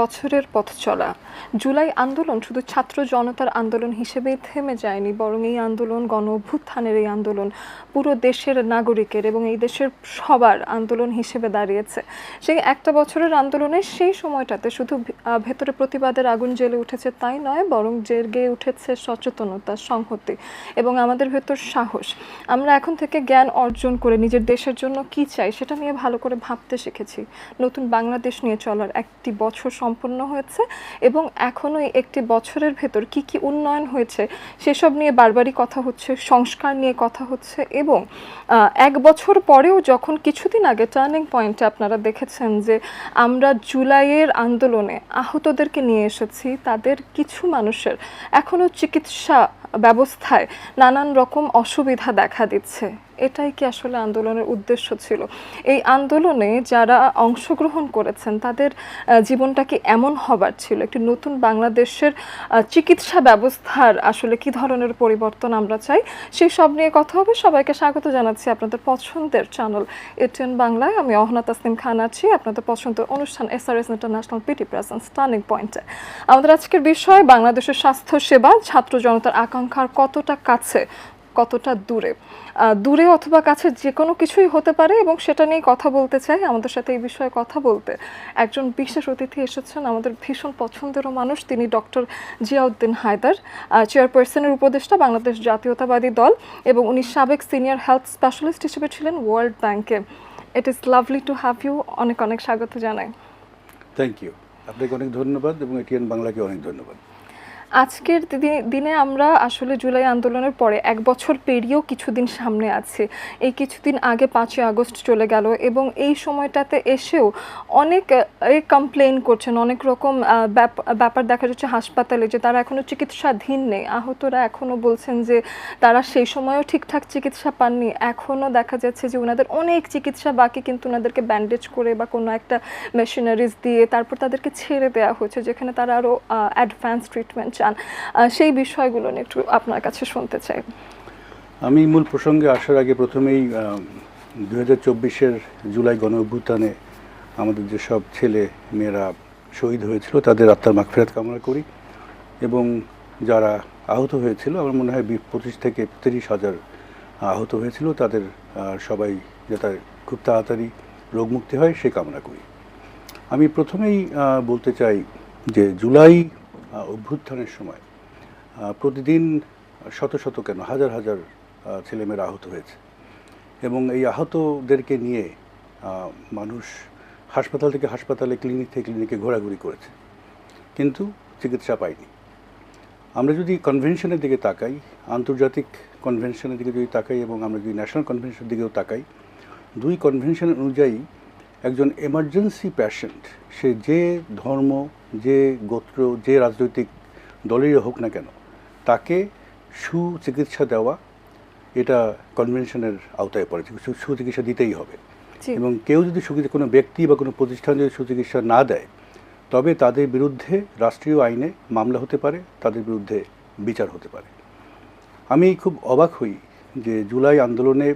বছরের পথ চলা। জুলাই আন্দোলন শুধু ছাত্র জনতার আন্দোলন হিসেবেই থেমে যায়নি, বরং এই আন্দোলন গণ অভ্যুত্থানের এই আন্দোলন পুরো দেশের নাগরিকের এবং এই দেশের সবার আন্দোলন হিসেবে দাঁড়িয়েছে। সেই একটা বছরের আন্দোলনে সেই সময়টাতে শুধু ভেতরে প্রতিবাদের আগুন জ্বেলে উঠেছে তাই নয়, বরং জেগে উঠেছে সচেতনতা, সংহতি এবং আমাদের ভেতর সাহস। আমরা এখন থেকে জ্ঞান অর্জন করে নিজের দেশের জন্য কি চাই সেটা নিয়ে ভালো করে ভাবতে শিখেছি। নতুন বাংলাদেশ নিয়ে চলার একটি বছর সম্পন্ন হয়েছে এবং এখনও একটি বছরের ভেতর কি কি উন্নয়ন হয়েছে সেসব নিয়ে বারবারই কথা হচ্ছে, সংস্কার নিয়ে কথা হচ্ছে এবং এক বছর পরেও যখন কিছুদিন আগে টার্নিং পয়েন্টে আপনারা দেখেছেন যে আমরা জুলাইয়ের আন্দোলনে আহতদেরকে নিয়ে এসেছি, তাদের কিছু মানুষের এখনও চিকিৎসা ব্যবস্থায় নানান রকম অসুবিধা দেখা দিচ্ছে। এটাই কি আসলে আন্দোলনের উদ্দেশ্য ছিল? এই আন্দোলনে যারা অংশগ্রহণ করেছেন, তাদের জীবনটা কি এমন হবার ছিল? একটি নতুন বাংলাদেশের চিকিৎসা ব্যবস্থার আসলে কি ধরনের পরিবর্তন আমরা চাই? সেই সব নিয়ে কথা হবে। সবাইকে স্বাগত জানাচ্ছি আপনাদের পছন্দের চ্যানেল এটিএন বাংলায়। আমি অহনা তাসনিম খান আছি, আপনাদের পছন্দের অনুষ্ঠান SRS international PT presence turning পয়েন্টে আমাদের আজকের বিষয়, বাংলাদেশের স্বাস্থ্য সেবা ছাত্র জনতার আকাঙ্ক্ষার কতটা কাছে, কতটা দূরে। দূরে অথবা কাছে যে কোনো কিছুই হতে পারে এবং সেটা নিয়ে কথা বলতে চাই, আমাদের সাথে এই বিষয়ে কথা বলতে। একজন বিশেষ অতিথি এসেছেন, আমাদের ভীষণ পছন্দেরও মানুষ, তিনি ডক্টর জিয়াউদ্দিন হায়দার চেয়ারপারসনের উপদেষ্টা, বাংলাদেশ জাতীয়তাবাদী দল এবং উনি সাবেক সিনিয়র হেলথ স্পেশালিস্ট হিসেবে ছিলেন ওয়ার্ল্ড ব্যাংকে। It is lovely to have you অনেক অনেক স্বাগত জানাই। থ্যাংক ইউ আপনাকে অনেক ধন্যবাদ এবং এটিএন বাংলাকে অনেক ধন্যবাদ। আজকের দিনে আমরা আসলে জুলাই আন্দোলনের পরে এক বছর পেরিয়েও কিছুদিন সামনে আছে। এই কিছুদিন আগে পাঁচই আগস্ট চলে গেল এবং এই সময়টাতে এসেও অনেক কমপ্লেন করছেন, অনেক রকম ব্যাপ- ব্যাপার দেখা যাচ্ছে হাসপাতালে যে তারা এখনও চিকিৎসাধীন নেই। আহতরা এখনও বলছেন যে তারা সেই সময়ও ঠিকঠাক চিকিৎসা পাননি। এখনও দেখা যাচ্ছে যে ওনাদের অনেক চিকিৎসা বাকি, কিন্তু ওনাদেরকে ব্যান্ডেজ করে বা কোনো একটা মেশিনারিজ দিয়ে তারপর তাদেরকে ছেড়ে দেওয়া হয়েছে যেখানে তারা আরও অ্যাডভান্স ট্রিটমেন্ট চান। সেই বিষয়গুলো নিয়ে একটু আপনার কাছে শুনতে চাই। আমি মূল প্রসঙ্গে আসার আগে প্রথমেই দু হাজার চব্বিশের জুলাই গণ অভ্যুত্থানে আমাদের যেসব ছেলে মেয়েরা শহীদ হয়েছিল, তাদের আত্মার মাগফিরাত কামনা করি এবং যারা আহত হয়েছিল, আমার মনে হয় পঁচিশ থেকে তিরিশ হাজার আহত হয়েছিল, তাদের সবাই যাতে খুব তাড়াতাড়ি রোগমুক্তি হয় সে কামনা করি। আমি প্রথমেই বলতে চাই যে জুলাই অভ্যুত্থানের সময় প্রতিদিন শত শত কেন, হাজার হাজার ছেলেমেয়েরা আহত হয়েছে। এবং এই আহতদেরকে নিয়ে মানুষ হাসপাতাল থেকে হাসপাতালে, ক্লিনিক থেকে ক্লিনিকে ঘোরাঘুরি করেছে। কিন্তু চিকিৎসা পায়নি। আমরা যদি কনভেনশনের দিকে তাকাই, আন্তর্জাতিক কনভেনশনের দিকে যদি তাকাই এবং আমরা যদি ন্যাশনাল কনভেনশনের দিকেও তাকাই, দুই কনভেনশন অনুযায়ী একজন এমার্জেন্সি প্যাশেন্ট সে যে ধর্ম যে গোত্র যে রাজনৈতিক দলেরই হোক না কেন তাকে সুচিকিৎসা দেওয়া এটা কনভেনশনের আওতায় পড়ে সু- সুচিকিৎসা দিতেই হবে। এবং কেউ যদি সুচিকিৎসা কোনো ব্যক্তি বা কোনো প্রতিষ্ঠান যদি সুচিকিৎসা না দেয় তবে তাদের বিরুদ্ধে রাষ্ট্রীয় আইনে মামলা হতে পারে তাদের বিরুদ্ধে বিচার হতে পারে। আমি খুব অবাক হই যে জুলাই আন্দোলনে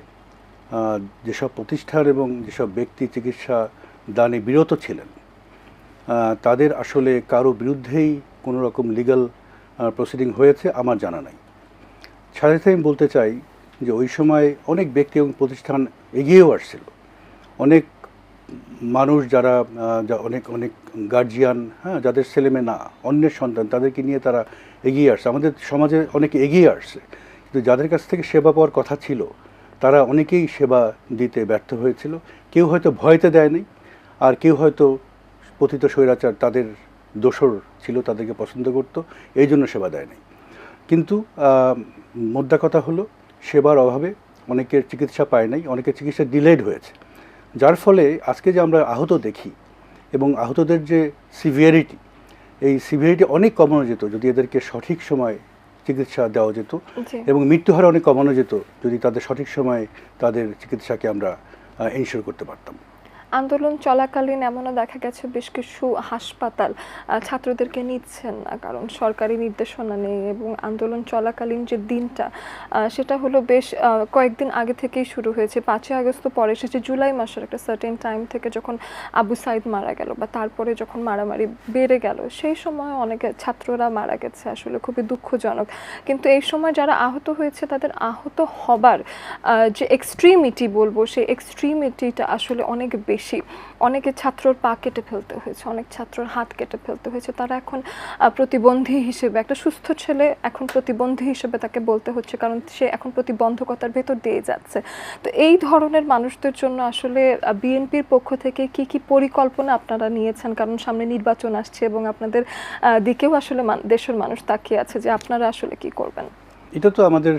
যেসব প্রতিষ্ঠান এবং যেসব ব্যক্তি চিকিৎসা দানে বিরত ছিলেন তাদের আসলে কারও বিরুদ্ধেই কোনো রকম লিগ্যাল প্রসিডিং হয়েছে আমার জানা নাই। সাথে সাথে আমি বলতে চাই যে ওই সময় অনেক ব্যক্তি এবং প্রতিষ্ঠান এগিয়েও আসছিল। অনেক মানুষ যারা অনেক অনেক গার্জিয়ান হ্যাঁ যাদের ছেলেমেয়ে না, অন্যের সন্তান, তাদেরকে নিয়ে তারা এগিয়ে আসছে। আমাদের সমাজে অনেকে এগিয়ে আসছে। কিন্তু যাদের কাছ থেকে সেবা পাওয়ার কথা ছিল তারা অনেকেই সেবা দিতে ব্যর্থ হয়েছিল। কেউ হয়তো ভয়তে দেয়নি, আর কেউ হয়তো পতিত স্বৈরাচার তাদের দোসর ছিল, তাদেরকে পছন্দ করত, এই জন্য সেবা দেয়নি। কিন্তু মোদ্দা কথা হলো, সেবার অভাবে অনেকের চিকিৎসা পায় নাই, অনেকের চিকিৎসা ডিলেড হয়েছে। যার ফলে আজকে যে আমরা আহত দেখি, এবং আহতদের যে সিভিয়ারিটি এই সিভিয়ারিটি অনেক কমানো যেত, যদি এদেরকে সঠিক সময় চিকিৎসা দেওয়া যেত এবং মৃত্যু হার অনেক কমানো যেত যদি তাদের সঠিক সময়ে তাদের চিকিৎসাকে আমরা ইনশিওর করতে পারতাম। আন্দোলন চলাকালীন এমনও দেখা গেছে বেশ কিছু হাসপাতাল ছাত্রদেরকে নিচ্ছেন না। কারণ সরকারি নির্দেশনা নেই এবং আন্দোলন চলাকালীন যে দিনটা সেটা হলো বেশ কয়েকদিন আগে থেকেই শুরু হয়েছে। পাঁচই আগস্ট তো পরে এসেছে জুলাই মাসের একটা সার্টেন টাইম থেকে যখন আবু সাইদ মারা গেল বা তারপরে যখন মারামারি বেড়ে গেল, সেই সময় অনেক ছাত্ররা মারা গেছে, আসলে খুবই দুঃখজনক। কিন্তু এই সময় যারা আহত হয়েছে, তাদের আহত হবার যে এক্সট্রিমিটি বলব, সেই এক্সট্রিমিটিটা আসলে অনেক বেশি অনেকে ছাত্রর পা কেটে ফেলতে হয়েছে, অনেক ছাত্রর হাত কেটে ফেলতে হয়েছে। তারা এখন প্রতিবন্ধী হিসেবে, একটা সুস্থ ছেলে এখন প্রতিবন্ধী হিসেবে তাকে বলতে হচ্ছে, কারণ সে এখন প্রতিবন্ধকতার ভেতর দিয়ে যাচ্ছে। তো এই ধরনের মানুষদের জন্য আসলে বিএনপির পক্ষ থেকে কি কি পরিকল্পনা আপনারা নিয়েছেন? কারণ সামনে নির্বাচন আসছে এবং আপনাদের দিকেও আসলে দেশের মানুষ তাকিয়ে আছে যে আপনারা আসলে কি করবেন? এটা তো আমাদের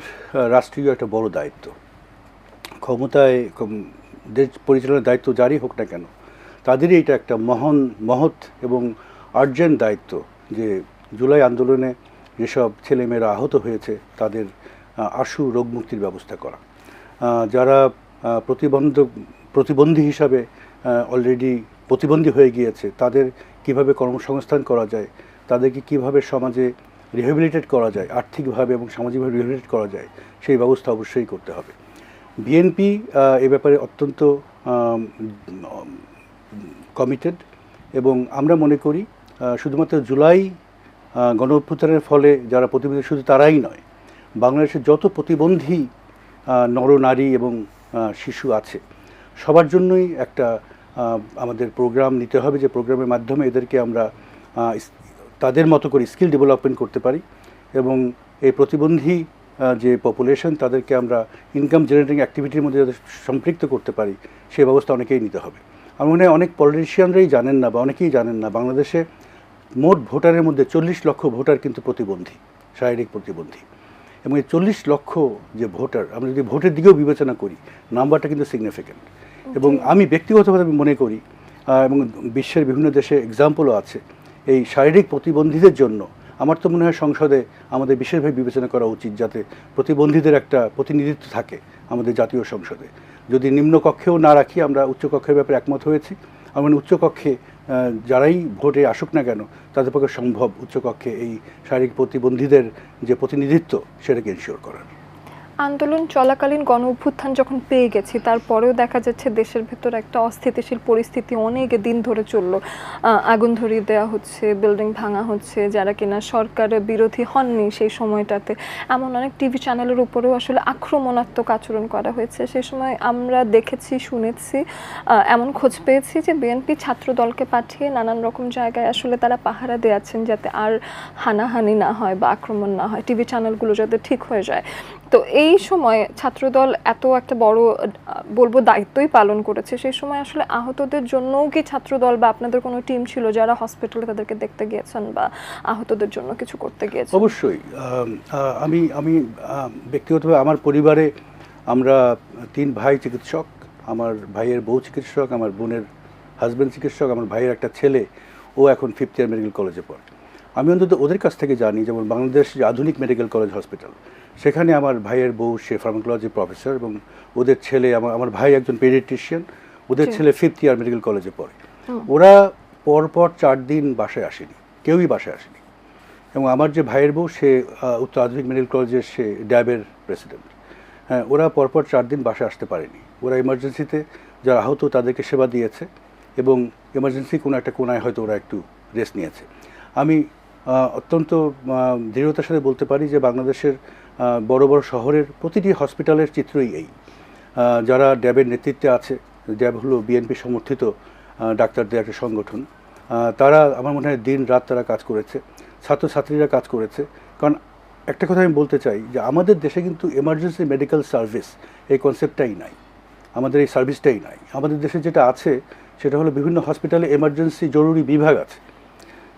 রাষ্ট্রীয় একটা বড় দায়িত্ব। ক্ষমতায় দেশ পরিচালনার দায়িত্ব যারই হোক না কেন তাদেরই এটা একটা মহান মহৎ এবং আর্জেন্ট দায়িত্ব যে জুলাই আন্দোলনে যেসব ছেলেমেয়েরা আহত হয়েছে তাদের আশু রোগমুক্তির ব্যবস্থা করা। যারা আহ, প্রতিবন্ধক প্রতিবন্ধী হিসাবে অলরেডি প্রতিবন্ধী হয়ে গিয়েছে তাদের কীভাবে কর্মসংস্থান করা যায় তাদেরকে কীভাবে সমাজে রিহেবিলিটেট করা যায় আর্থিকভাবে এবং সামাজিকভাবে রিহেবিলিটেট করা যায় সেই ব্যবস্থা অবশ্যই করতে হবে। বিএনপি এ ব্যাপারে অত্যন্ত কমিটেড এবং আমরা মনে করি শুধুমাত্র জুলাই গণ অভ্যুত্থানের ফলে যারা প্রতিবন্ধী শুধু তারাই নয়, বাংলাদেশের যত প্রতিবন্ধী নরনারী এবং শিশু আছে, সবার জন্যই একটা আমাদের প্রোগ্রাম নিতে হবে যে প্রোগ্রামের মাধ্যমে এদেরকে আমরা তাদের মতো করে স্কিল ডেভেলপমেন্ট করতে পারি এবং এই প্রতিবন্ধী যে পপুলেশন তাদেরকে আমরা ইনকাম জেনারেটিং অ্যাক্টিভিটির মধ্যে যাতে সম্পৃক্ত করতে পারি সেই ব্যবস্থা অনেকেই নিতে হবে। আমার মনে হয় অনেক পলিটিশিয়ানরাই জানেন না বা অনেকেই জানেন না বাংলাদেশে মোট ভোটারের মধ্যে চল্লিশ লক্ষ ভোটার কিন্তু প্রতিবন্ধী শারীরিক প্রতিবন্ধী। এবং এই চল্লিশ লক্ষ যে ভোটার আমরা যদি ভোটের দিকেও বিবেচনা করি নাম্বারটা কিন্তু সিগনিফিক্যান্ট এবং আমি ব্যক্তিগতভাবে আমি মনে করি এবং বিশ্বের বিভিন্ন দেশে এক্সাম্পলও আছে এই শারীরিক প্রতিবন্ধীদের জন্য আমার তো মনে হয় সংসদে আমাদের বিশেষভাবে বিবেচনা করা উচিত যাতে প্রতিবন্ধীদের একটা প্রতিনিধিত্ব থাকে আমাদের জাতীয় সংসদে। যদি নিম্নকক্ষেও না রাখি, আমরা উচ্চকক্ষের ব্যাপারে একমত হয়েছি। আমার উচ্চকক্ষে যারাই ভোটে আসুক না কেন, তাদের পক্ষে সম্ভব উচ্চকক্ষে এই শারীরিক প্রতিবন্ধীদের যে প্রতিনিধিত্ব, সেটাকে এনশিওর করার। আন্দোলন চলাকালীন গণ অভ্যুত্থান যখন পেয়ে গেছি, তারপরেও দেখা যাচ্ছে দেশের ভেতর একটা অস্থিতিশীল পরিস্থিতি অনেক দিন ধরে চলল। আগুন ধরিয়ে দেওয়া হচ্ছে বিল্ডিং ভাঙা হচ্ছে, যারা কিনা সরকার বিরোধী হননি সেই সময়টাতে। এমন অনেক টিভি চ্যানেলের উপরেও আসলে আক্রমণাত্মক আচরণ করা হয়েছে। সেই সময় আমরা দেখেছি, শুনেছি এমন খোঁজ পেয়েছি যে বিএনপি ছাত্র দলকে পাঠিয়ে নানান রকম জায়গায় আসলে তারা পাহারা দিয়েছেন যাতে আর হানাহানি না হয় বা আক্রমণ না হয়। টিভি চ্যানেলগুলো যাতে ঠিক হয়ে যায়। তো এই সময় ছাত্রদল এত একটা বড়, বলব, দায়িত্বই পালন করেছে। সেই সময় আসলে আহতদের জন্যও কি ছাত্রদল বা আপনাদের কোনো টিম ছিল যারা হসপিটালে তাদেরকে দেখতে গিয়েছেন বা আহতদের জন্য কিছু করতে গিয়েছেন? অবশ্যই। আমি আমি ব্যক্তিগতভাবে আমার পরিবারে আমরা তিন ভাই চিকিৎসক, আমার ভাইয়ের বউ চিকিৎসক, আমার বোনের হাজব্যান্ড চিকিৎসক, আমার ভাইয়ের একটা ছেলে, ও এখন ফিফথ ইয়ার মেডিকেল কলেজে পড়ে। আমি অন্তত ওদের কাছ থেকে জানি যেমন বাংলাদেশ যে আধুনিক মেডিকেল কলেজ হসপিটাল। সেখানে আমার ভাইয়ের বউ সে ফার্মাকোলজি প্রফেসর এবং ওদের ছেলে আমার আমার ভাই একজন পেডিট্রিশিয়ান ওদের ছেলে ফিফথ ইয়ার মেডিকেল কলেজে পড়ে। ওরা পরপর চার দিন বাসায় আসেনি কেউই বাসায় আসেনি। এবং আমার যে ভাইয়ের বউ সে উত্তর আধুনিক মেডিকেল কলেজের সে ড্যাবের প্রেসিডেন্ট হ্যাঁ ওরা পরপর চার দিন বাসায় আসতে পারেনি। ওরা ইমার্জেন্সিতে যারা আহত তাদেরকে সেবা দিয়েছে এবং ইমার্জেন্সি কোনো একটা কোনায় হয়তো ওরা একটু রেস্ট নিয়েছে। আমি অত্যন্ত দৃঢ়তার সাথে বলতে পারি যে বাংলাদেশের বড় বড় শহরের প্রতিটি হসপিটালের চিত্রই এই। যারা ড্যাবের নেতৃত্বে আছে, ড্যাব হলো বিএনপি সমর্থিত ডাক্তারদের একটা সংগঠন তারা আমার মনে হয় দিন রাত তারা কাজ করেছে, ছাত্রছাত্রীরা কাজ করেছে। কারণ একটা কথা আমি বলতে চাই যে আমাদের দেশে কিন্তু এমার্জেন্সি মেডিকেল সার্ভিস এই কনসেপ্টটাই নাই। আমাদের এই সার্ভিসটাই নাই। আমাদের দেশে যেটা আছে, সেটা হলো বিভিন্ন হসপিটালে এমার্জেন্সি জরুরি বিভাগ আছে।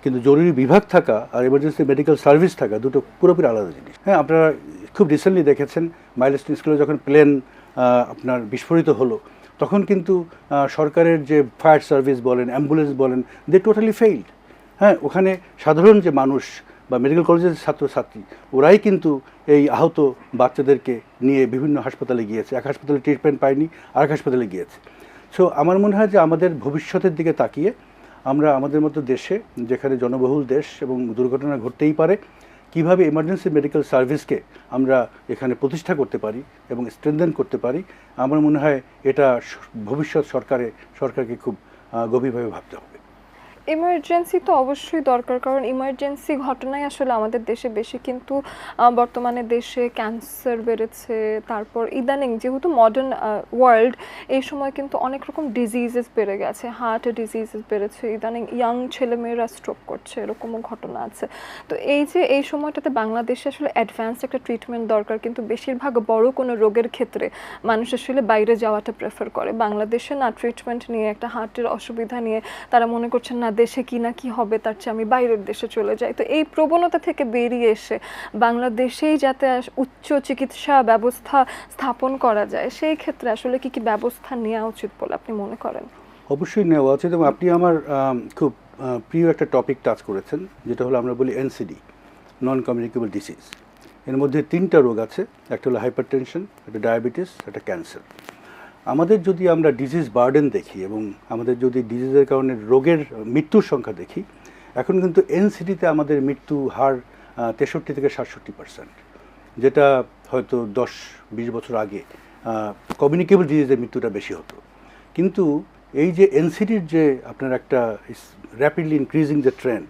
কিন্তু জরুরি বিভাগ থাকা আর এমার্জেন্সি মেডিকেল সার্ভিস থাকা দুটো পুরোপুরি আলাদা জিনিস। হ্যাঁ আপনারা খুব রিসেন্টলি দেখেছেন মাইলস্টোন স্কুলে যখন প্লেন আপনার বিস্ফোরিত হলো, তখন কিন্তু সরকারের যে ফায়ার সার্ভিস বলেন অ্যাম্বুলেন্স বলেন দে টোটালি ফেইল্ড হ্যাঁ ওখানে সাধারণ যে মানুষ বা মেডিকেল কলেজের ছাত্রছাত্রী, ওরাই কিন্তু এই আহত বাচ্চাদেরকে নিয়ে বিভিন্ন হাসপাতালে গিয়েছে। এক হাসপাতালে ট্রিটমেন্ট পায়নি আর হাসপাতালে গিয়েছে। সো আমার মনে হয় যে আমাদের ভবিষ্যতের দিকে তাকিয়ে আমরা আমাদের মতো দেশে, যেখানে জনবহুল দেশ এবং দুর্ঘটনা ঘটতেই পারে, কীভাবে এমার্জেন্সি মেডিকেল সার্ভিসকে আমরা এখানে প্রতিষ্ঠা করতে পারি এবং স্ট্রেনদেন করতে পারি, আমার মনে হয় এটা ভবিষ্যৎ সরকারে, সরকারকে খুব গভীরভাবে ভাবতে হবে। ইমার্জেন্সি তো অবশ্যই দরকার, কারণ ইমার্জেন্সি ঘটনাই আসলে আমাদের দেশে বেশি, কিন্তু বর্তমানে দেশে ক্যান্সার বেড়েছে, তারপর ইদানিং যেহেতু মডার্ন ওয়ার্ল্ড এই সময় কিন্তু অনেক রকম ডিজিজেস বেড়ে গেছে হার্ট ডিজিজেস বেড়েছে, ইদানিং ইয়াং ছেলেমেয়েরা স্ট্রোক করছে, এরকমও ঘটনা আছে। তো এই যে, এই সময়টাতে বাংলাদেশে আসলে অ্যাডভান্স একটা ট্রিটমেন্ট দরকার, কিন্তু বেশিরভাগ বড় কোনো রোগের ক্ষেত্রে মানুষ আসলে বাইরে যাওয়াটা প্রেফার করে। বাংলাদেশে না ট্রিটমেন্ট নিয়ে, একটা হার্টের অসুবিধা নিয়ে তারা মনে করছেন না দেশে কি না কি হবে তার চেয়ে আমি বাইরের দেশে চলে যাই। তো এই প্রবণতা থেকে বেরিয়ে এসে বাংলাদেশেই যাতে উচ্চ চিকিৎসা ব্যবস্থা স্থাপন করা যায়, সেই ক্ষেত্রে আসলে কি কি ব্যবস্থা নেওয়া উচিত বলে আপনি মনে করেন? অবশ্যই নেওয়া উচিত এবং আপনি আমার খুব প্রিয় একটা টপিক টাচ করেছেন, যেটা হলো আমরা বলি এনসিডি নন কমিউনিকেবল ডিসিজ এর মধ্যে তিনটা রোগ আছে, একটা হলো হাইপার টেনশন একটা ডায়াবেটিস একটা ক্যান্সার আমাদের যদি আমরা ডিজিজ বার্ডেন দেখি এবং আমাদের যদি ডিজিজের কারণে রোগের মৃত্যুর সংখ্যা দেখি, এখন কিন্তু এনসিডিতে আমাদের মৃত্যু হার তেষট্টি থেকে সাতষট্টি পার্সেন্ট যেটা হয়তো দশ, বিশ বছর আগে কমিউনিকেবল ডিজিজের মৃত্যুটা বেশি হতো। কিন্তু এই যে এনসিডির যে আপনার একটা র্যাপিডলি ইনক্রিজিং যে ট্রেন্ড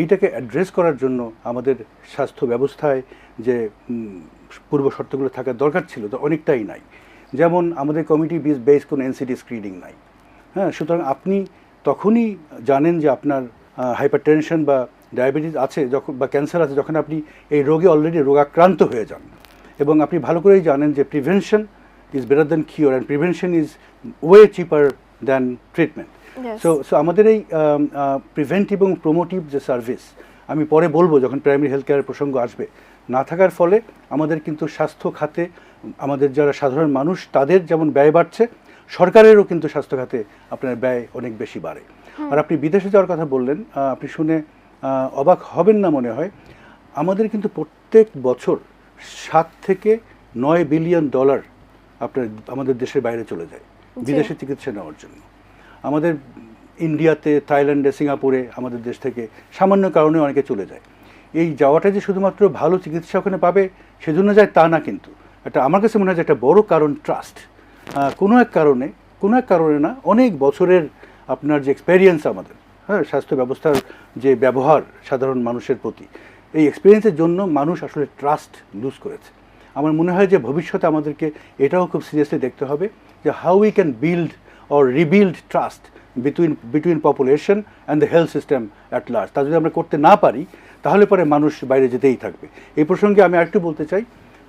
এইটাকে অ্যাড্রেস করার জন্য আমাদের স্বাস্থ্য ব্যবস্থায় যে পূর্ব শর্তগুলো থাকার দরকার ছিল, তো অনেকটাই নাই। যেমন আমাদের কমিটি বেস কোনো এনসিডি স্ক্রিনিং নাই। হ্যাঁ সুতরাং আপনি তখনই জানেন যে আপনার হাইপার টেনশন বা ডায়াবেটিস আছে যখন বা ক্যান্সার আছে যখন আপনি এই রোগে অলরেডি রোগাক্রান্ত হয়ে যান। এবং আপনি ভালো করেই জানেন যে prevention is better than cure and prevention is way cheaper than treatment so so আমাদের এই প্রিভেন্টিভ এবং প্রোমোটিভ যে সার্ভিস আমি পরে বলব যখন প্রাইমারি হেলথ কেয়ারের প্রসঙ্গ আসবে না থাকার ফলে আমাদের কিন্তু স্বাস্থ্য খাতে আমাদের যারা সাধারণ মানুষ তাদের যেমন ব্যয় বাড়ছে সরকারেরও কিন্তু স্বাস্থ্য খাতে আপনার ব্যয় অনেক বেশি বাড়ে। আর আপনি বিদেশে যাওয়ার কথা বললেন আপনি শুনে অবাক হবেন না মনে হয়। আমাদের কিন্তু প্রত্যেক বছর সাত থেকে নয় বিলিয়ন ডলার আপনার আমাদের দেশের বাইরে চলে যায় বিদেশে চিকিৎসা নেওয়ার জন্য। আমাদের ইন্ডিয়াতে থাইল্যান্ডে সিঙ্গাপুরে আমাদের দেশ থেকে সামান্য কারণে অনেকে চলে যায়। এই যাওয়াটা যে শুধুমাত্র ভালো চিকিৎসা ওখানে পাবে সেজন্য যায় তা না কিন্তু। একটা আমার কাছে মনে হয় যে একটা বড় কারণ ট্রাস্ট কোনো এক কারণে, কোনো এক কারণে না, অনেক বছরের আপনার যে এক্সপেরিয়েন্স আমাদের হ্যাঁ স্বাস্থ্য ব্যবস্থার যে ব্যবহার সাধারণ মানুষের প্রতি, এই এক্সপিরিয়েন্সের জন্য মানুষ আসলে ট্রাস্ট লুজ করেছে। আমার মনে হয় যে ভবিষ্যতে আমাদেরকে এটাও খুব সিরিয়াসলি দেখতে হবে যে how we can build or rebuild trust between between population and the health system at large তা যদি আমরা করতে না পারি, তাহলে পরে মানুষ বাইরে যেতেই থাকবে। এই প্রসঙ্গে আমি আরেকটু বলতে চাই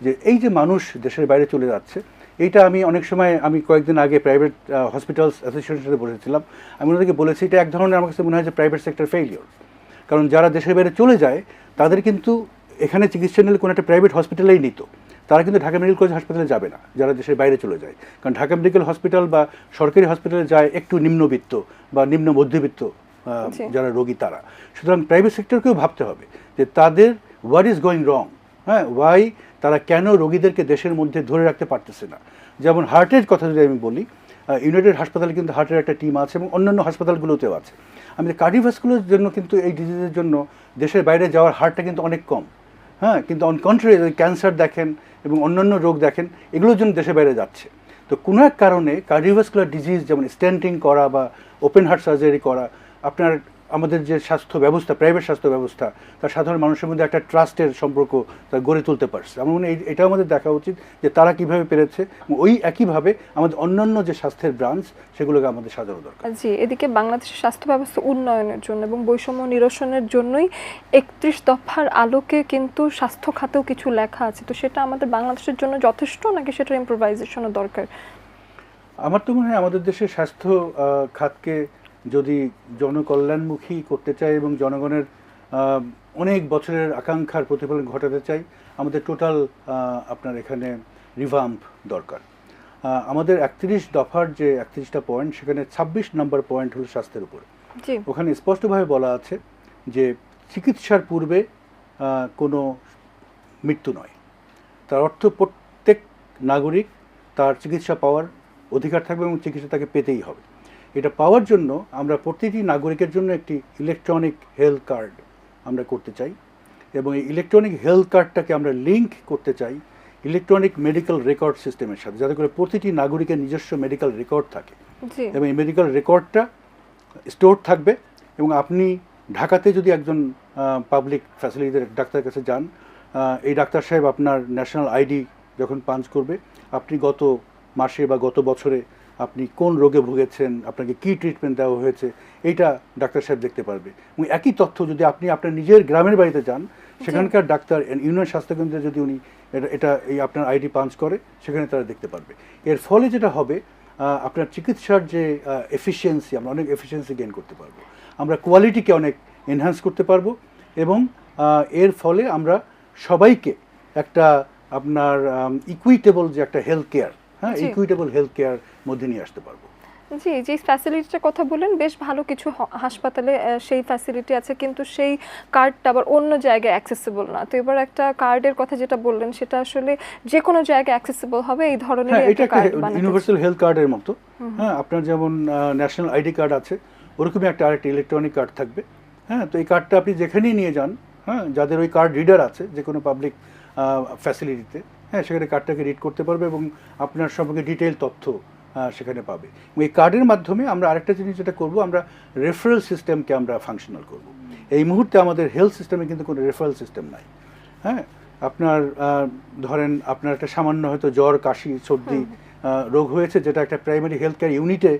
যে এই যে মানুষ দেশের বাইরে চলে যাচ্ছে এইটা আমি অনেক সময় আমি কয়েকদিন আগে প্রাইভেট হসপিটালস অ্যাসোসিয়েশনের সাথে বসেছিলাম আমি ওনাদেরকে বলেছি এটা এক ধরনের আমার কাছে মনে হয় যে প্রাইভেট সেক্টর ফেইলিওর কারণ যারা দেশের বাইরে চলে যায় তাদের কিন্তু এখানে চিকিৎসা নিলে কোনো একটা প্রাইভেট হসপিটালেই নিত। তারা কিন্তু ঢাকা মেডিকেল কলেজ হাসপাতালে যাবে না যারা দেশের বাইরে চলে যায়। কারণ ঢাকা মেডিকেল হসপিটাল বা সরকারি হসপিটালে যায় একটু নিম্নবিত্ত বা নিম্ন মধ্যবিত্ত যারা রোগী তারা। সুতরাং প্রাইভেট সেক্টরকেও ভাবতে হবে যে তাদের হোয়াট ইজ গোয়িং রং হ্যাঁ ওয়াই তারা কেন রোগীদেরকে দেশের মধ্যে ধরে রাখতে পারতেছে না? যেমন হার্টের কথা যদি আমি বলি ইউনাইটেড হাসপাতালে কিন্তু হার্টের একটা টিম আছে এবং অন্যান্য হাসপাতালগুলোতেও আছে। আমি কার্ডিওভাস্কুলার জন্য কিন্তু এই ডিজিজের জন্য দেশের বাইরে যাওয়ার হারটা কিন্তু অনেক কম। হ্যাঁ কিন্তু অন কন্ট্রারি ক্যান্সার দেখেন এবং অন্যান্য রোগ দেখেন, এগুলোর জন্য দেশের বাইরে যাচ্ছে। তো কোনো এক কারণে কার্ডিওভাস্কুলার ডিজিজ যেমন স্ট্যান্টিং করা বা ওপেন হার্ট সার্জারি করা, আপনার আমাদের যে স্বাস্থ্য ব্যবস্থা প্রাইভেট স্বাস্থ্য ব্যবস্থা তার সাধারণ মানুষের মধ্যে একটা ট্রাস্টের সম্পর্ক তার গড়ে তুলতে পারছে। আমার মনে হয় এটাও আমাদের দেখা উচিত যে তারা কীভাবে পেরেছে ওই একইভাবে আমাদের অন্যান্য যে স্বাস্থ্যের ব্রাঞ্চ সেগুলোকে আমাদের সাজানো দরকার। জি এদিকে বাংলাদেশের স্বাস্থ্য ব্যবস্থা উন্নয়নের জন্য এবং বৈষম্য নিরসনের জন্যই একত্রিশ দফার আলোকে কিন্তু স্বাস্থ্য খাতেও কিছু লেখা আছে। তো সেটা আমাদের বাংলাদেশের জন্য যথেষ্ট নাকি সেটার ইম্প্রোভাইজেশনও দরকার? আমার তো মনে হয় আমাদের দেশের স্বাস্থ্য খাতকে যদি জনকল্যাণমুখী করতে চাই এবং জনগণের অনেক বছরের আকাঙ্ক্ষার প্রতিফলন ঘটাতে চাই আমাদের টোটাল আপনার এখানে রিভাম্প দরকার। আমাদের একত্রিশ দফার যে একত্রিশটা পয়েন্ট সেখানে ছাব্বিশ নম্বর পয়েন্ট হলো স্বাস্থ্যের উপর। ওখানে স্পষ্টভাবে বলা আছে যে চিকিৎসার পূর্বে কোনো মৃত্যু নয়। তার অর্থ প্রত্যেক নাগরিক তার চিকিৎসা পাওয়ার অধিকার থাকবে এবং চিকিৎসা তাকে পেতেই হবে। এটা পাওয়ার জন্য আমরা প্রতিটি নাগরিকের জন্য একটি ইলেকট্রনিক হেলথ কার্ড আমরা করতে চাই এবং এই ইলেকট্রনিক হেলথ কার্ডটাকে আমরা লিঙ্ক করতে চাই ইলেকট্রনিক মেডিকেল রেকর্ড সিস্টেমের সাথে যাতে করে প্রতিটি নাগরিকের নিজস্ব মেডিকেল রেকর্ড থাকে। এবং এই মেডিকেল রেকর্ডটা স্টোর থাকবে এবং আপনি ঢাকাতে যদি একজন পাবলিক ফ্যাসিলিটিতে ডাক্তারের কাছে যান এই ডাক্তার সাহেব আপনার ন্যাশনাল আইডি যখন পাঞ্চ করবে আপনি গত মাসে বা গত বছরে আপনি কোন রোগে ভুগেছেন আপনাকে কী ট্রিটমেন্ট দেওয়া হয়েছে এইটা ডাক্তার সাহেব দেখতে পারবে। এবং একই তথ্য যদি আপনি আপনার নিজের গ্রামের বাড়িতে যান সেখানকার ডাক্তার ইউনিয়ন স্বাস্থ্যকেন্দ্রে যদি উনি এটা এটা এই আপনার আইডি পাঞ্চ করে সেখানে তারা দেখতে পারবে। এর ফলে যেটা হবে আপনার চিকিৎসার যে এফিসিয়েন্সি আমরা অনেক এফিসিয়েন্সি গেইন করতে পারব। আমরা কোয়ালিটিকে অনেক এনহ্যান্স করতে পারব এবং এর ফলে আমরা সবাইকে একটা আপনার ইকুইটেবল যে একটা হেলথ কেয়ার হ্যাঁ ইকুইটেবল হেলথ কেয়ার মধ্যে নিয়ে আসতে পারব। জি যে ফ্যাসিলিটিটার কথা বললেন বেশ ভালো কিছু হাসপাতালে সেই ফ্যাসিলিটি আছে কিন্তু সেই কার্ডটা আবার অন্য জায়গায় অ্যাক্সেসিবল না। তো এবার একটা কার্ডের কথা যেটা বললেন সেটা আসলে যে কোনো জায়গায় অ্যাক্সেসিবল হবে এই ধরনের হ্যাঁ একটা কার্ড ইউনিভার্সাল হেলথ কার্ডের মতো। হ্যাঁ আপনার যেমন ন্যাশনাল আইডি কার্ড আছে ওরকমই একটা আরেকটা ইলেকট্রনিক কার্ড থাকবে। হ্যাঁ তো এই কার্ডটা আপনি যেখানেই নিয়ে যান হ্যাঁ যাদের ওই কার্ড রিডার আছে যে কোনো পাবলিক ফ্যাসিলিটিতে হ্যাঁ সেখানে কার্ডটাকে রিড করতে পারবে এবং আপনার সম্পর্কে ডিটেল তথ্য সেখানে পাবে। এই কার্ডের মাধ্যমে আমরা আরেকটা জিনিস যেটা করব আমরা রেফারেল সিস্টেমকে আমরা ফাংশনাল করব। এই মুহূর্তে আমাদের হেলথ সিস্টেমে কিন্তু কোনো রেফারেল সিস্টেম নাই। হ্যাঁ আপনার ধরেন আপনার একটা সামান্য হয়তো জ্বর কাশি সর্দি রোগ হয়েছে যেটা একটা প্রাইমারি হেলথ কেয়ার ইউনিটে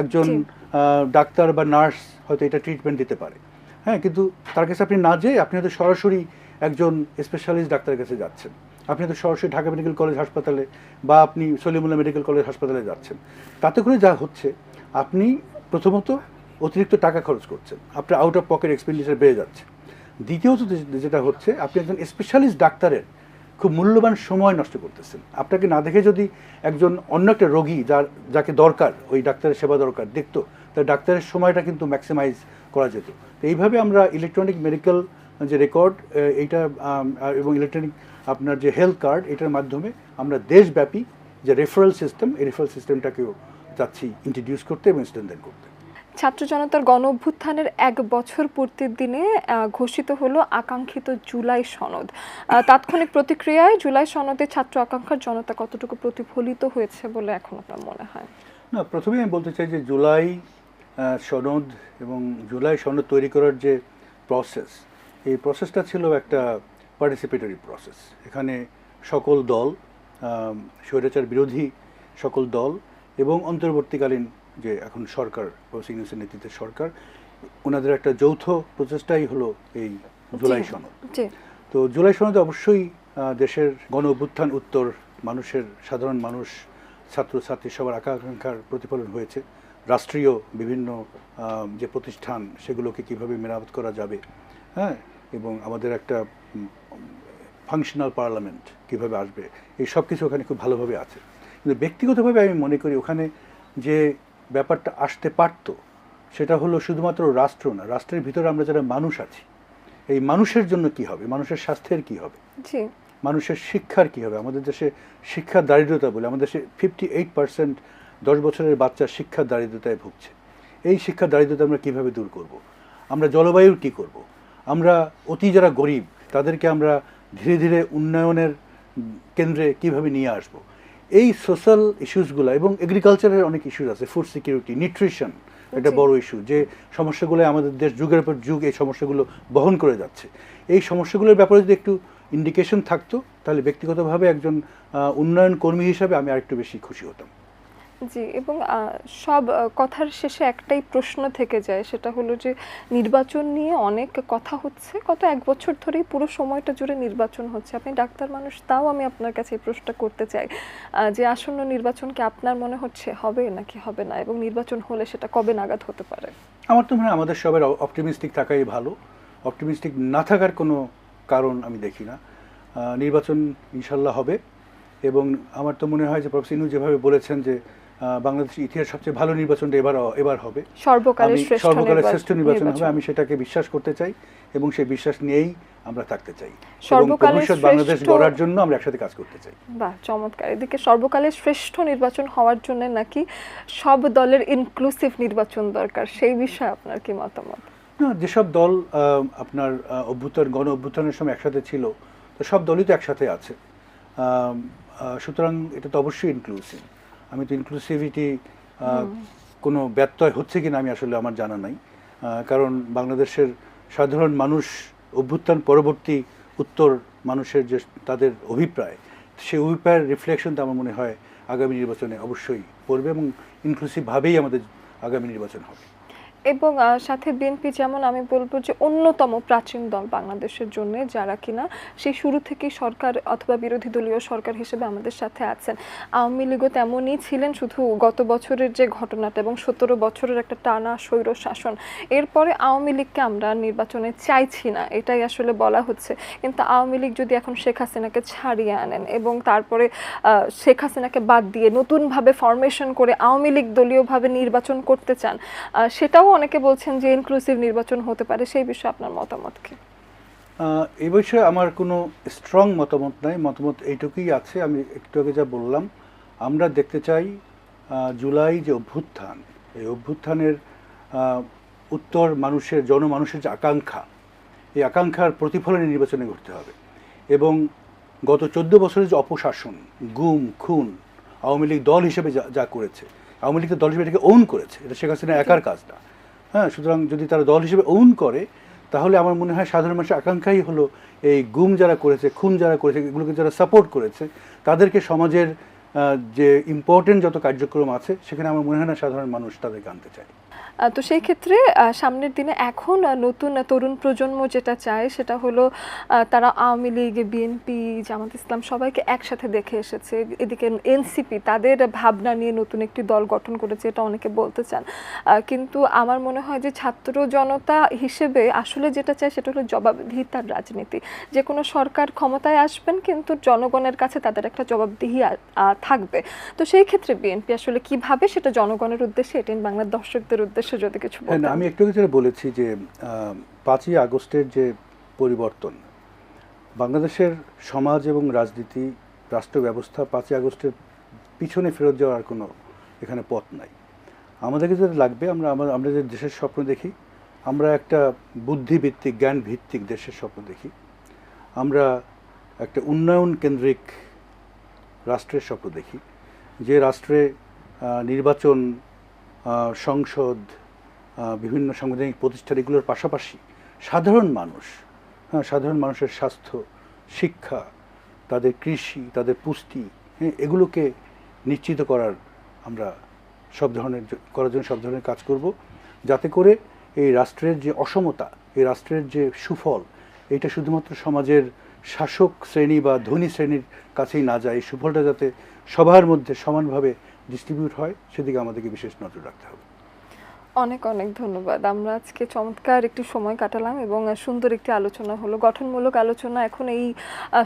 একজন ডাক্তার বা নার্স হয়তো এটা ট্রিটমেন্ট দিতে পারে। হ্যাঁ কিন্তু তার কাছে আপনি না যেয়ে আপনি হয়তো সরাসরি একজন স্পেশালিস্ট ডাক্তারের কাছে যাচ্ছেন। আপনি হয়তো সরাসরি ঢাকা মেডিকেল কলেজ হাসপাতালে বা আপনি সলিমুল্লাহ মেডিকেল কলেজ হাসপাতালে যাচ্ছেন। তাতে করে যা হচ্ছে, আপনি প্রথমত অতিরিক্ত টাকা খরচ করছেন। আপনার আউট অফ পকেট এক্সপেন্ডিচার বেড়ে যাচ্ছে। দ্বিতীয়ত যেটা হচ্ছে, আপনি একজন স্পেশালিস্ট ডাক্তারের খুব মূল্যবান সময় নষ্ট করতেছেন। আপনাকে না দেখে যদি একজন অন্য একটা রোগী যার, যাকে দরকার, ওই ডাক্তারের সেবা দরকার দেখতো, তার ডাক্তারের সময়টা কিন্তু ম্যাক্সিমাইজ করা যেত। তো এইভাবে আমরা ইলেকট্রনিক মেডিকেল যে রেকর্ড এইটা এবং ইলেকট্রনিক আপনার যে হেলথ কার্ড এটার মাধ্যমে আমরা দেশব্যাপী যে রেফারেল সিস্টেম এই রেফারেল সিস্টেমটাকেও চাচ্ছি ইন্ট্রোডিউস করতে এবং স্ট্রেনদেন করতে। ছাত্র জনতার গণ অভ্যুত্থানের এক বছর পূর্তির দিনে ঘোষিত হলো আকাঙ্ক্ষিত জুলাই সনদ। তাৎক্ষণিক প্রতিক্রিয়ায় জুলাই সনদে ছাত্র আকাঙ্ক্ষার জনতা কতটুকু প্রতিফলিত হয়েছে বলে এখন আপনার মনে হয়? না প্রথমে আমি বলতে চাই যে জুলাই সনদ এবং জুলাই সনদ তৈরি করার যে প্রসেস এই প্রসেসটা ছিল একটা পার্টিসিপেটরি প্রসেস এখানে সকল দল স্বৈরাচার বিরোধী সকল দল এবং অন্তর্বর্তীকালীন যে এখন সরকার প্রফেসর ইউনুসের নেতৃত্বের সরকার ওনাদের একটা যৌথ প্রচেষ্টাই হলো এই জুলাই সনদ। তো জুলাই সনদে অবশ্যই দেশের গণ অভ্যুত্থান উত্তর মানুষের সাধারণ মানুষ ছাত্রছাত্রী সবার আকাঙ্ক্ষার প্রতিফলন হয়েছে। রাষ্ট্রীয় বিভিন্ন যে প্রতিষ্ঠান সেগুলোকে কীভাবে মেরামত করা যাবে হ্যাঁ? এবং আমাদের একটা ফাংশনাল পার্লামেন্ট কীভাবে আসবে এই সব কিছু ওখানে খুব ভালোভাবে আছে। কিন্তু ব্যক্তিগতভাবে আমি মনে করি ওখানে যে ব্যাপারটা আসতে পারতো সেটা হলো শুধুমাত্র রাষ্ট্র না রাষ্ট্রের ভিতরে আমরা যারা মানুষ আছি এই মানুষের জন্য কি হবে? মানুষের স্বাস্থ্যের কি হবে? মানুষের শিক্ষার কি হবে? আমাদের দেশে শিক্ষার দারিদ্রতা বলে আমাদের দেশে ফিফটি এইট পার্সেন্ট দশ বছরের বাচ্চা শিক্ষার দারিদ্রতায় ভুগছে। এই শিক্ষার দারিদ্রতা আমরা কীভাবে দূর করব। আমরা জলবায়ুর কি করব। আমরা অতি যারা গরিব তাদেরকে আমরা ধীরে ধীরে উন্নয়নের কেন্দ্রে কীভাবে নিয়ে আসব। এই সোশ্যাল ইস্যুসগুলো এবং এগ্রিকালচারের অনেক ইস্যুস আছে ফুড সিকিউরিটি নিউট্রিশন এটা। বড় ইস্যু যে সমস্যাগুলো আমাদের দেশ যুগের পর যুগ এই সমস্যাগুলো বহন করে যাচ্ছে এই সমস্যাগুলোর ব্যাপারে যদি একটু ইন্ডিকেশন থাকতো তাহলে ব্যক্তিগতভাবে একজন উন্নয়ন কর্মী হিসাবে আমি আরেকটু বেশি খুশি হতাম জি, এবং সব কথার শেষে একটাই প্রশ্ন থেকে যায়, সেটা হলো যে নির্বাচন নিয়ে অনেক কথা হচ্ছে, গত এক বছর ধরেই পুরো সময়টা জুড়ে নির্বাচন হচ্ছে। আপনি ডাক্তার মানুষ, তাও আমি আপনার কাছে এই প্রশ্নটা করতে চাই যে আসন্ন নির্বাচন কি আপনার মনে হচ্ছে হবে নাকি হবে না, এবং নির্বাচন হলে সেটা কবে নাগাদ হতে পারে? আমার তো মনে হয় আমাদের সবার অপটিমিস্টিক থাকাই ভালো। অপটিমিস্টিক না থাকার কোনো কারণ আমি দেখি না। নির্বাচন ইনশাল্লাহ হবে, এবং আমার তো মনে হয় যে প্রফেসর যেভাবে বলেছেন যে বাংলাদেশের ইতিহাস সবচেয়ে ভালো নির্বাচনটা এবার এবার হবে। সর্বকালের শ্রেষ্ঠ নির্বাচন- হবে আমি সেটাকে বিশ্বাস করতে চাই এবং সেই বিশ্বাস নিয়েই আমরা থাকতে চাই। সর্বকালের বাংলাদেশ গড়ার জন্য আমরা একসাথে কাজ করতে চাই। বাহ চমৎকার। এদিকে সর্বকালের শ্রেষ্ঠ নির্বাচন হওয়ার জন্য নাকি সব দলের ইনক্লুসিভ নির্বাচন দরকার? সেই বিষয়ে আপনার কি মতামত? না যেসব দল আহ, আপনার অভ্যুত্থান গণ অভ্যুত্থানের সময় একসাথে ছিল তো সব দলই তো একসাথে আছে। সুতরাং এটা তো অবশ্যই ইনক্লুসিভ আমি তো ইনক্লুসিভিটি কোনো ব্যত্যয় হচ্ছে কিনা আমি আসলে আমার জানা নাই। কারণ বাংলাদেশের সাধারণ মানুষ অভ্যুত্থান পরবর্তী উত্তর মানুষের যে তাদের অভিপ্রায়, সেই অভিপ্রায়ের রিফ্লেকশন তো আমার মনে হয় আগামী নির্বাচনে অবশ্যই পড়বে এবং ইনক্লুসিভভাবেই আমাদের আগামী নির্বাচন হবে। এবং সাথে বিএনপি যেমন আমি বলব যে অন্যতম প্রাচীন দল বাংলাদেশের জন্য যারা কিনা সেই শুরু থেকেই সরকার অথবা বিরোধী দলীয় সরকার হিসেবে আমাদের সাথে আছেন। আওয়ামী লীগও তেমনই ছিলেন, শুধু গত বছরের যে ঘটনাটা এবং সতেরো বছরের একটা টানা স্বৈর শাসন। এরপরে আওয়ামী লীগকে আমরা নির্বাচনে চাইছি না, এটাই আসলে বলা হচ্ছে। কিন্তু আওয়ামী লীগ যদি এখন শেখ হাসিনাকে ছাড়িয়ে আনেন এবং তারপরে শেখ হাসিনাকে বাদ দিয়ে নতুনভাবে ফরমেশন করে আওয়ামী লীগ দলীয়ভাবে নির্বাচন করতে চান সেটাও অনেকে বলছেন যে ইনক্লুসিভ নির্বাচন হতে পারে সেই বিষয়ে আপনার মতামত কি এই বিষয়ে আমার কোনো স্ট্রং মতামত নাই। মতামত এইটুকুই আছে আমি একটু আগে যা বললাম। আমরা দেখতে চাই জুলাই যে অভ্যুত্থান এই অভ্যুত্থানের উত্তর মানুষের জনমানুষের যে আকাঙ্ক্ষা এই আকাঙ্ক্ষার প্রতিফলনে নির্বাচনে ঘটতে হবে। এবং গত চোদ্দ বছরের যে অপশাসন গুম খুন আওয়ামী লীগ দল হিসেবে যা যা করেছে আওয়ামী লীগ দল হিসেবে এটাকে ওন করেছে। এটা শেখ হাসিনা একার কাজ না হ্যাঁ সুতরাং যদি তারা দল হিসেবে ওন করে, তাহলে আমার মনে হয় সাধারণ মানুষের আকাঙ্ক্ষাই হলো এই গুম যারা করেছে, খুন যারা করেছে, এগুলোকে যারা সাপোর্ট করেছে, তাদেরকে সমাজের যে ইম্পর্টেন্ট যত কার্যক্রম আছে, সেখানে আমার মনে হয় না সাধারণ মানুষ তাদেরকে আনতে চায়। তো সেই ক্ষেত্রে সামনের দিনে এখন নতুন তরুণ প্রজন্ম যেটা চায়, সেটা হলো তারা আওয়ামী লীগ বিএনপি জামাত ইসলাম সবাইকে একসাথে দেখে এসেছে। এদিকে এনসিপি তাদের ভাবনা নিয়ে নতুন একটি দল গঠন করেছে, এটা অনেকে বলতে চান। কিন্তু আমার মনে হয় যে ছাত্র জনতা হিসেবে আসলে যেটা চায়, সেটা হলো জবাবদিহিতার রাজনীতি। যে কোনো সরকার ক্ষমতায় আসবেন, কিন্তু জনগণের কাছে তাদের একটা জবাবদিহি থাকবে। তো সেই ক্ষেত্রে বিএনপি আসলে কীভাবে সেটা জনগণের উদ্দেশ্যে এটিন বাংলার দর্শকদের উদ্দেশ্যে যদি কিছু হ্যাঁ না, বলতেন। আমি একটু যেটা বলেছি যে পাঁচই আগস্টের যে পরিবর্তন বাংলাদেশের সমাজ এবং রাজনীতি রাষ্ট্র ব্যবস্থা পাঁচই আগস্টের পিছনে ফেরত যাওয়ার কোনো এখানে পথ নাই। আমাদেরকে যেটা লাগবে আমরা আমরা আমরা যে দেশের স্বপ্ন দেখি আমরা একটা বুদ্ধিভিত্তিক জ্ঞান ভিত্তিক দেশের স্বপ্ন দেখি। আমরা একটা উন্নয়ন কেন্দ্রিক রাষ্ট্রের স্বপ্ন দেখি। যে রাষ্ট্রে নির্বাচন সংসদ বিভিন্ন সাংবিধানিক প্রতিষ্ঠান, এগুলোর পাশাপাশি সাধারণ মানুষ হ্যাঁ সাধারণ মানুষের স্বাস্থ্য, শিক্ষা, তাদের কৃষি, তাদের পুষ্টি হ্যাঁ এগুলোকে নিশ্চিত করার আমরা সব ধরনের করার জন্য সব ধরনের কাজ করব। যাতে করে এই রাষ্ট্রের যে অসমতা, এই রাষ্ট্রের যে সুফল এটা শুধুমাত্র সমাজের শাসক শ্রেণি বা ধনী শ্রেণির কাছেই না যায়। এই সুফলটা যাতে সবার মধ্যে সমানভাবে ডিস্ট্রিবিউট হয় সেদিকে আমাদেরকে বিশেষ নজর রাখতে হবে। অনেক অনেক ধন্যবাদ। আমরা আজকে চমৎকার একটি সময় কাটালাম এবং সুন্দর একটি আলোচনা হলো। গঠনমূলক আলোচনা এখন এই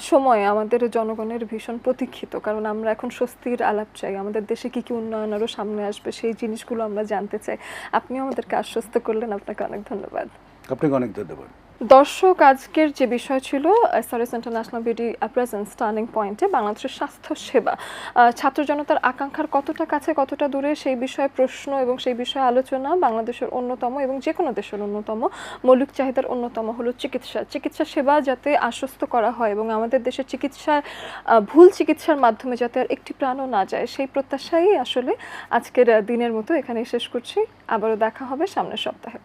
সময়ে আমাদের জনগণের ভীষণ প্রতীক্ষিত। কারণ আমরা এখন স্বস্তির আলাপ চাই। আমাদের দেশে কি কি উন্নয়ন আরও সামনে আসবে সেই জিনিসগুলো আমরা জানতে চাই। আপনিও আমাদেরকে আশ্বস্ত করলেন। আপনাকে অনেক ধন্যবাদ। আপনাকে অনেক ধন্যবাদ। দর্শক, আজকের যে বিষয় ছিল SRS international beauty presence turning পয়েন্টে বাংলাদেশের স্বাস্থ্য সেবা। ছাত্র জনতার আকাঙ্ক্ষার কতটা কাছে, কতটা দূরে, সেই বিষয়ে প্রশ্ন এবং সেই বিষয়ে আলোচনা বাংলাদেশের অন্যতম এবং যে কোনো দেশের অন্যতম, মৌলিক চাহিদার অন্যতম হলো চিকিৎসা। চিকিৎসা সেবা যাতে আশ্বস্ত করা হয় এবং আমাদের দেশের চিকিৎসা ভুল চিকিৎসার মাধ্যমে যাতে আর একটি প্রাণও না যায়, সেই প্রত্যাশাই আসলে আজকের দিনের মতো এখানেই শেষ করছি। আবারও দেখা হবে সামনের সপ্তাহে।